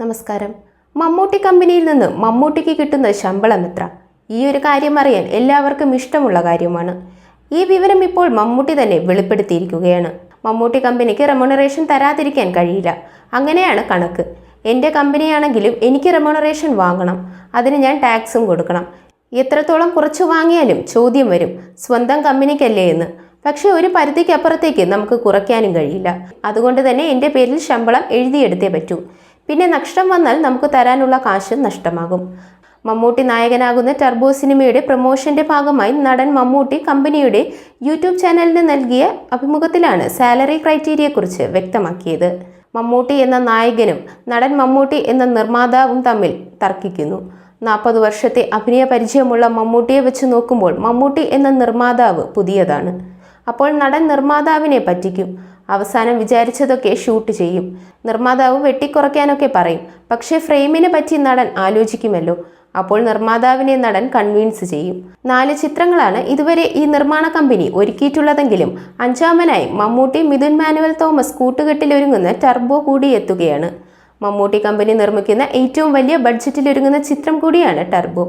നമസ്കാരം. മമ്മൂട്ടി കമ്പനിയിൽ നിന്ന് മമ്മൂട്ടിക്ക് കിട്ടുന്ന ശമ്പളം എത്ര? ഈ ഒരു കാര്യം അറിയാൻ എല്ലാവർക്കും ഇഷ്ടമുള്ള കാര്യമാണ്. ഈ വിവരം ഇപ്പോൾ മമ്മൂട്ടി തന്നെ വെളിപ്പെടുത്തിയിരിക്കുകയാണ്. മമ്മൂട്ടി കമ്പനിക്ക് റെമുണറേഷൻ തരാതിരിക്കാൻ കഴിയില്ല. അങ്ങനെയാണ് കണക്ക്. എന്റെ കമ്പനിയാണെങ്കിലും എനിക്ക് റെമുണറേഷൻ വാങ്ങണം. അതിന് ഞാൻ ടാക്സും കൊടുക്കണം. എത്രത്തോളം കുറച്ച് വാങ്ങിയാലും ചോദ്യം വരും. സ്വന്തം കമ്പനിക്കല്ലേ എന്ന്. പക്ഷേ ഒരു പരിധിക്കപ്പുറത്തേക്ക് നമുക്ക് കുറയ്ക്കാനും കഴിയില്ല. അതുകൊണ്ട് തന്നെ എന്റെ പേരിൽ ശമ്പളം എഴുതിയെടുത്തേ പറ്റൂ. പിന്നെ നഷ്ടം വന്നാൽ നമുക്ക് തരാനുള്ള കാശ് നഷ്ടമാകും. മമ്മൂട്ടി നായകനാകുന്ന ടർബോ സിനിമയുടെ പ്രൊമോഷന്റെ ഭാഗമായി നടൻ മമ്മൂട്ടി കമ്പനിയുടെ യൂട്യൂബ് ചാനലിന് നൽകിയ അഭിമുഖത്തിലാണ് സാലറി ക്രൈറ്റീരിയയെക്കുറിച്ച് വ്യക്തമാക്കിയത്. മമ്മൂട്ടി എന്ന നായകനും നടൻ മമ്മൂട്ടി എന്ന നിർമ്മാതാവും തമ്മിൽ തർക്കിക്കുന്നു. നാൽപ്പത് വർഷത്തെ അഭിനയ പരിചയമുള്ള മമ്മൂട്ടിയെ വെച്ച് നോക്കുമ്പോൾ മമ്മൂട്ടി എന്ന നിർമ്മാതാവ് പുതിയതാണ്. അപ്പോൾ നടൻ നിർമ്മാതാവിനെ പറ്റിക്കും. അവസാനം വിചാരിച്ചതൊക്കെ ഷൂട്ട് ചെയ്യും. നിർമ്മാതാവ് വെട്ടിക്കുറയ്ക്കാനൊക്കെ പറയും. പക്ഷേ ഫ്രെയിമിനെ പറ്റി നടൻ ആലോചിക്കുമല്ലോ. അപ്പോൾ നിർമ്മാതാവിനെ നടൻ കൺവിൻസ് ചെയ്യും. നാല് ചിത്രങ്ങളാണ് ഇതുവരെ ഈ നിർമ്മാണ കമ്പനി ഒരുക്കിയിട്ടുള്ളതെങ്കിലും അഞ്ചാമനായി മമ്മൂട്ടി മിഥുൻ മാനുവൽ തോമസ് കൂട്ടുകെട്ടിലൊരുങ്ങുന്ന ടർബോ കൂടി എത്തുകയാണ്. മമ്മൂട്ടി കമ്പനി നിർമ്മിക്കുന്ന ഏറ്റവും വലിയ ബഡ്ജറ്റിലൊരുങ്ങുന്ന ചിത്രം കൂടിയാണ് ടർബോ.